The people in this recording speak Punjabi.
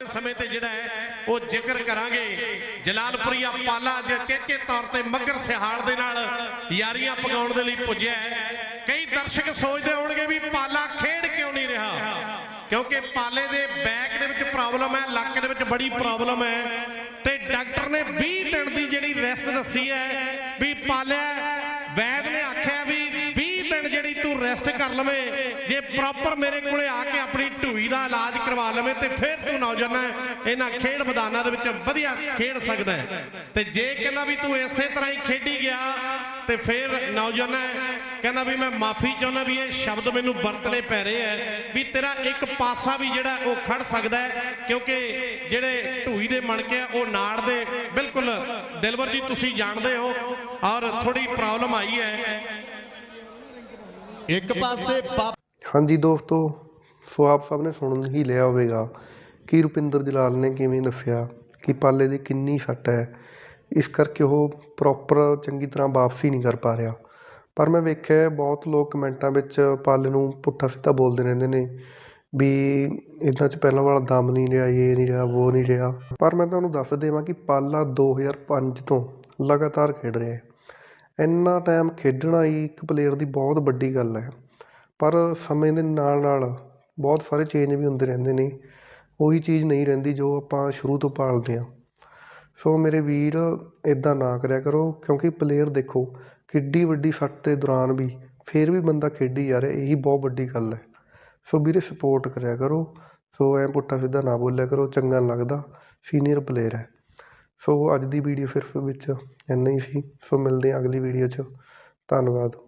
ਸਮੇਂ ਤੇ ਜਿਹੜਾ ਹੈ, ਉਹ ਜ਼ਿਕਰ ਕਰਾਂਗੇ। ਜਲਾਲਪੁਰੀਆ ਪਾਲਾ ਦੇ ਚੇਚੇ ਤੌਰ ਤੇ ਮੱਗਰ ਸਿਹਾਲ ਦੇ ਨਾਲ ਯਾਰੀਆਂ ਪਗਾਉਣ ਦੇ ਲਈ ਪੁੱਜਿਆ ਕਈ ਦਰਸ਼ਕ ਸੋਚਦੇ ਹੋਣਗੇ ਵੀ ਪਾਲਾ ਖੇਡ ਕਿਉਂ ਨਹੀਂ ਰਿਹਾ? ਕਿਉਂਕਿ ਪਾਲੇ ਦੇ ਬੈਕ ਦੇ ਵਿੱਚ ਪ੍ਰੋਬਲਮ ਹੈ, ਲੱਕ ਦੇ ਵਿੱਚ ਬੜੀ ਪ੍ਰੋਬਲਮ ਹੈ। ਤੇ ਡਾਕਟਰ ਨੇ 20 ਦਿਨ ਦੀ ਜਿਹੜੀ ਰੈਸਟ ਦੱਸੀ ਹੈ, ਵੀ ਪਾਲਿਆ ਵੈਦ ਨੇ ਆਖਿਆ ਵੀ ਤੂੰ ਰੈਸਟ ਕਰ ਲਵੇਂ। ਜੇ ਪ੍ਰੋਪਰ ਮੇਰੇ ਕੋਲੇ ਆ ਕੇ ਆਪਣੀ ਢੂਈ ਦਾ ਇਲਾਜ ਕਰਵਾ ਲਵੇਂ ਤੇ ਫਿਰ ਤੂੰ ਨੌਜਵਾਨ ਇਹਨਾਂ ਖੇਡ ਮੈਦਾਨਾਂ ਦੇ ਵਿੱਚ ਵਧੀਆ ਖੇਡ ਸਕਦਾ ਤੇ ਜੇ ਕਹਿੰਦਾ ਵੀ ਤੂੰ ਇਸੇ ਤਰ੍ਹਾਂ ਹੀ ਖੇਡੀ ਗਿਆ, ਤੇ ਫਿਰ ਨੌਜਵਾਨ ਕਹਿੰਦਾ ਵੀ ਮੈਂ ਮਾਫੀ ਚਾਹੁੰਦਾ ਵੀ ਇਹ ਸ਼ਬਦ ਮੈਨੂੰ ਵਰਤਣੇ ਪੈ ਰਹੇ ਹੈ ਵੀ ਤੇਰਾ ਇੱਕ ਪਾਸਾ ਵੀ ਜਿਹੜਾ ਉਹ ਖੜ ਸਕਦਾ ਕਿਉਂਕਿ ਜਿਹੜੇ ਢੂਈ ਦੇ ਮਣਕੇ ਆ, ਉਹ ਨਾੜ ਦੇ ਬਿਲਕੁਲ। ਦਿਲਵਰ ਜੀ, ਤੁਸੀਂ ਜਾਣਦੇ ਹੋ ਔਰ ਥੋੜੀ ਪ੍ਰੋਬਲਮ ਆਈ ਹੈ। ਇੱਕ ਪਾਸੇ ਹਾਂਜੀ ਦੋਸਤੋ, ਸੋ ਆਪ ਸਭ ਨੇ ਸੁਣ ਹੀ ਲਿਆ ਹੋਵੇਗਾ ਕਿ ਰੁਪਿੰਦਰ ਜਲਾਲ ਨੇ ਕਿਵੇਂ ਦੱਸਿਆ ਕਿ ਪਾਲੇ ਦੀ ਕਿੰਨੀ ਸੱਟ ਹੈ। ਇਸ ਕਰਕੇ ਉਹ ਪ੍ਰੋਪਰ ਚੰਗੀ ਤਰ੍ਹਾਂ ਵਾਪਸੀ ਨਹੀਂ ਕਰ ਪਾ ਰਿਹਾ। ਪਰ ਮੈਂ ਵੇਖਿਆ ਬਹੁਤ ਲੋਕ ਕਮੈਂਟਾਂ ਵਿੱਚ ਪਾਲੇ ਨੂੰ ਪੁੱਠਾ ਸਿੱਧਾ ਬੋਲਦੇ ਰਹਿੰਦੇ ਨੇ ਵੀ ਇਹਨਾਂ 'ਚ ਪਹਿਲਾਂ ਵਾਲਾ ਦਮ ਨਹੀਂ ਰਿਹਾ, ਇਹ ਨਹੀਂ ਰਿਹਾ, ਉਹ ਨਹੀਂ ਰਿਹਾ। ਪਰ ਮੈਂ ਤੁਹਾਨੂੰ ਦੱਸ ਦੇਵਾਂ ਕਿ ਪਾਲਾ 2005 ਤੋਂ ਲਗਾਤਾਰ ਖੇਡ ਰਿਹਾ ਹੈ। ਇੰਨਾ ਟਾਈਮ ਖੇਡਣਾ ਹੀ ਇੱਕ ਪਲੇਅਰ ਦੀ ਬਹੁਤ ਵੱਡੀ ਗੱਲ ਹੈ। ਪਰ ਸਮੇਂ ਦੇ ਨਾਲ ਨਾਲ ਬਹੁਤ ਸਾਰੇ ਚੇਂਜ ਵੀ ਹੁੰਦੇ ਰਹਿੰਦੇ ਨੇ। ਉਹੀ ਚੀਜ਼ ਨਹੀਂ ਰਹਿੰਦੀ ਜੋ ਆਪਾਂ ਸ਼ੁਰੂ ਤੋਂ ਪਾਲਦੇ ਹਾਂ। ਸੋ ਮੇਰੇ ਵੀਰ ਇੱਦਾਂ ਨਾ ਕਰਿਆ ਕਰੋ ਕਿਉਂਕਿ ਪਲੇਅਰ ਦੇਖੋ, ਕਿੱਡੀ ਵੱਡੀ ਸੱਟ ਦੇ ਦੌਰਾਨ ਵੀ ਫਿਰ ਵੀ ਬੰਦਾ ਖੇਡੀ ਜਾ ਰਿਹਾ, ਇਹੀ ਬਹੁਤ ਵੱਡੀ ਗੱਲ ਹੈ। ਸੋ ਵੀਰੇ ਸਪੋਰਟ ਕਰਿਆ ਕਰੋ। ਸੋ ਐਂ ਪੁੱਠਾ ਸਿੱਧਾ ਨਾ ਬੋਲਿਆ ਕਰੋ, ਚੰਗਾ ਨਹੀਂ ਲੱਗਦਾ ਸੀਨੀਅਰ ਪਲੇਅਰ ਹੈ। ਸੋ ਅੱਜ ਦੀ ਵੀਡੀਓ ਸਿਰਫ ਵਿੱਚ ਇੰਨਾ ਹੀ ਸੀ। ਸੋ ਮਿਲਦੇ ਹਾਂ ਅਗਲੀ ਵੀਡੀਓ 'ਚ। ਧੰਨਵਾਦ।